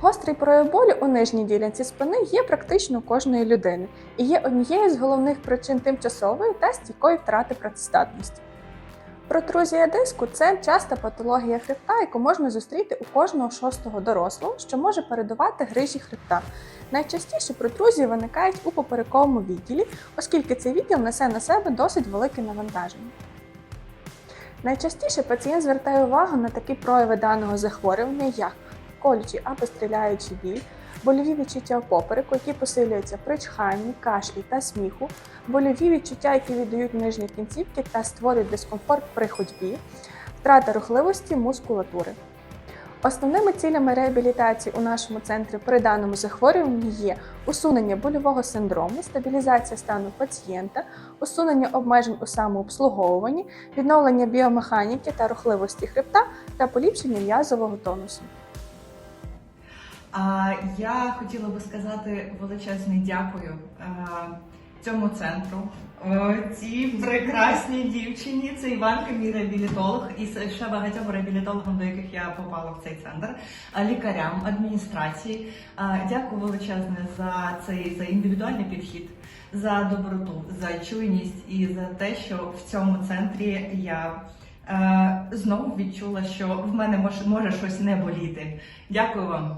Гострий прояв болю у нижній ділянці спини є практично у кожної людини і є однією з головних причин тимчасової та стійкої втрати працездатності. Протрузія диску це часта патологія хребта, яку можна зустріти у кожного шостого дорослого, що може передувати грижі хребта. Найчастіше протрузії виникають у поперековому відділі, оскільки цей відділ несе на себе досить велике навантаження. Найчастіше пацієнт звертає увагу на такі прояви даного захворювання, як колючий або стріляючий біль, больові відчуття в попереку, які посилюються при чханні, кашлі та сміху, больові відчуття, які віддають нижні кінцівки та створюють дискомфорт при ходьбі, втрата рухливості мускулатури. Основними цілями реабілітації у нашому центрі при даному захворюванні є усунення больового синдрому, стабілізація стану пацієнта, усунення обмежень у самообслуговуванні, відновлення біомеханіки та рухливості хребта та поліпшення м'язового тонусу. А я хотіла би сказати величезне дякую е, цьому центру, е, цій прекрасній дівчині. Це Іванка, мій реабілітолог, і ще багатьом реабілітологам, до яких я попала в цей центр, а лікарям, адміністрації. Е, Дякую величезне за цей за індивідуальний підхід, за доброту, за чуйність і за те, що в цьому центрі я. е, Знову відчула, що в мене може щось не боліти. Дякую вам.